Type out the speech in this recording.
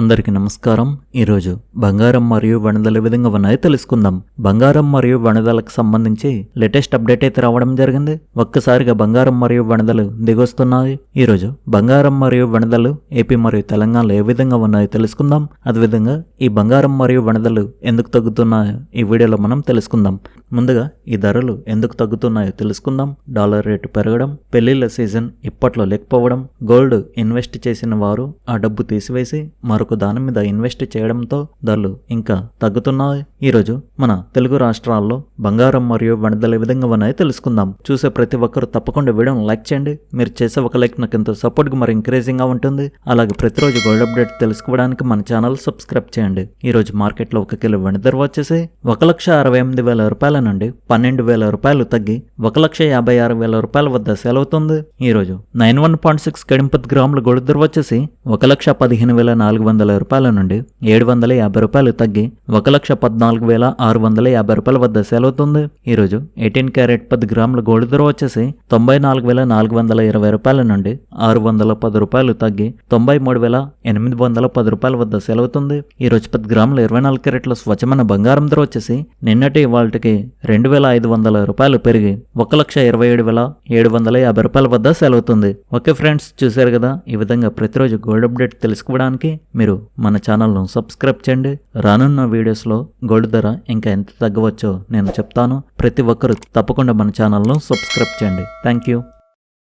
అందరికీ నమస్కారం. ఈరోజు బంగారం మరియు వణదలు ఏ విధంగా ఉన్నాయో తెలుసుకుందాం. బంగారం మరియు వణదలకు సంబంధించి లేటెస్ట్ అప్డేట్ అయితే రావడం జరిగింది. ఒక్కసారిగా బంగారం మరియు వణదలు దిగొస్తున్నాయి. ఈరోజు బంగారం మరియు వణదలు ఏపీ మరియు తెలంగాణలో ఏ విధంగా ఉన్నాయో తెలుసుకుందాం. అదేవిధంగా ఈ బంగారం మరియు వణదలు ఎందుకు తగ్గుతున్నాయో ఈ వీడియోలో మనం తెలుసుకుందాం. ముందుగా ఈ ధరలు ఎందుకు తగ్గుతున్నాయో తెలుసుకుందాం. డాలర్ రేటు పెరగడం పెళ్ళిళ్ళ సీజన్ ఇప్పట్లో లేకపోవడం గోల్డ్ ఇన్వెస్ట్ చేసిన వారు ఆ డబ్బు తీసివేసి మరో మరొక దాని మీద ఇన్వెస్ట్ చేయడంతో ధరలు ఇంకా తగ్గుతున్నాయి. ఈరోజు మన తెలుగు రాష్ట్రాల్లో బంగారం మరియు వెనదల విధంగా ఉన్నాయో తెలుసుకుందాం. చూసే ప్రతి ఒక్కరు తప్పకుండా వీడియోను లైక్ చేయండి. మీరు చేసే ఒక లైక్ నాకు ఎంతో సపోర్ట్గా మరి ఎంకరేజింగ్గా ఉంటుంది. అలాగే ప్రతిరోజు గోల్డ్ అప్డేట్ తెలుసుకోవడానికి మన ఛానల్ సబ్స్క్రైబ్ చేయండి. ఈ రోజు మార్కెట్లో ఒక కిలో వెండి ధర వచ్చేసి ఒక లక్ష అరవై ఎనిమిది వేల రూపాయల నుండి పన్నెండు వేల రూపాయలు తగ్గి ఒక లక్ష యాభై ఆరు వేల రూపాయల వద్ద సేల్ అవుతుంది. ఈ రోజు నైన్ వన్ పాయింట్ సిక్స్ కడింపత్ గ్రాముల గోల్డ్ ధర వచ్చేసి ఒక లక్ష పదిహేను వేల నాలుగు వందల రూపాయల నుండి ఏడు వందల యాభై రూపాయలు తగ్గి ఒక లక్ష పద్నాలుగు వేల ఆరు వందల యాభై రూపాయల వద్ద సేల్ అవుతుంది ఈరోజు ఎయిటీన్ క్యారెట్ పది గ్రాముల గోల్డ్ ధర వచ్చేసి తొంభై నాలుగు వేల నాలుగు వందల ఇరవై రూపాయల నుండి ఆరు వందల పది రూపాయలు తగ్గి తొంభై మూడు వేల ఎనిమిది వందల పది రూపాయల వద్ద సేల్ అవుతుంది ఈరోజు పది గ్రాముల ఇరవై నాలుగు క్యారెట్ల స్వచ్ఛమైన బంగారం ధర వచ్చేసి నిన్నటి వాళ్ళకి రెండు వేల ఐదు వందల రూపాయలు పెరిగి ఒక లక్ష ఇరవై ఏడు వేల ఏడు వందల యాభై రూపాయల వద్ద సెలవుతుంది. ఓకే ఫ్రెండ్స్ చూశారు కదా? ఈ విధంగా ప్రతిరోజు గోల్డ్ అప్డేట్ తెలుసుకోవడానికి మీరు మన ఛానల్ను సబ్స్క్రైబ్ చేయండి. రానున్న వీడియోస్లో గోల్డ్ ధర ఇంకా ఎంత తగ్గవచ్చో నేను చెప్తాను. ప్రతి ఒక్కరు తప్పకుండా మన ఛానల్ను సబ్స్క్రైబ్ చేయండి. Thank you.